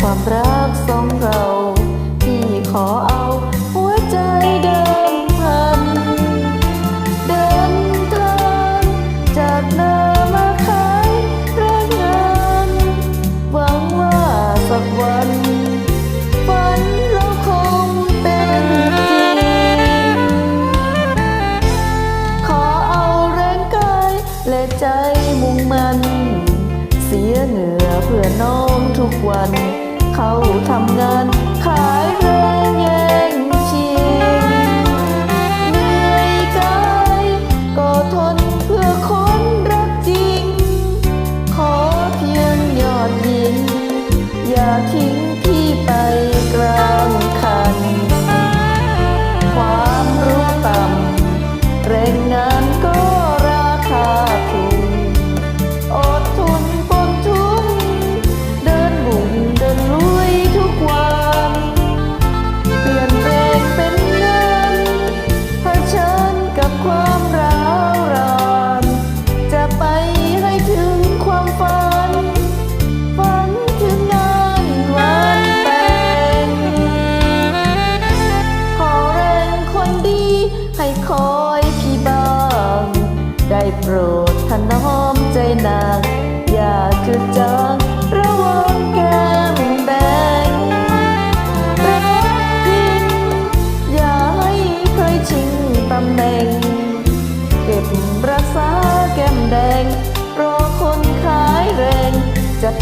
ความรักสองเรา พี่ขอ เขาทำงานขาย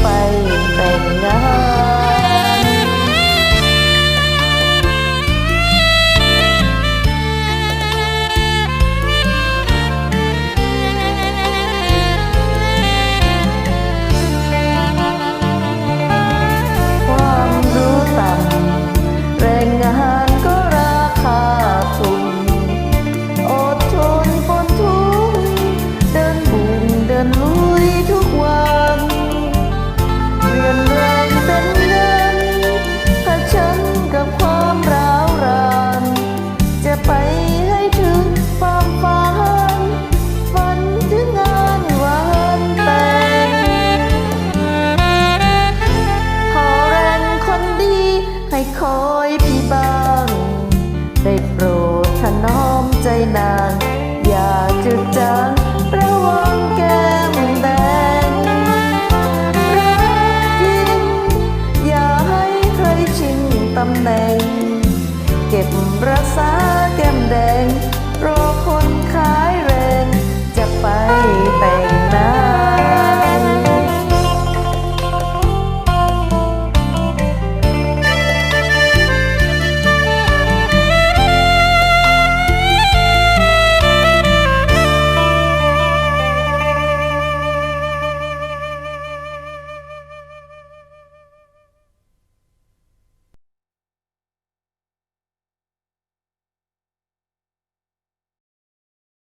ไปแต่งงาน ได้โปรดถนอมใจนาง อย่าจืดจางระวังแก้มแดงรักยิ่งอย่าให้ใครชิงตำแหน่ง เก็บรักษา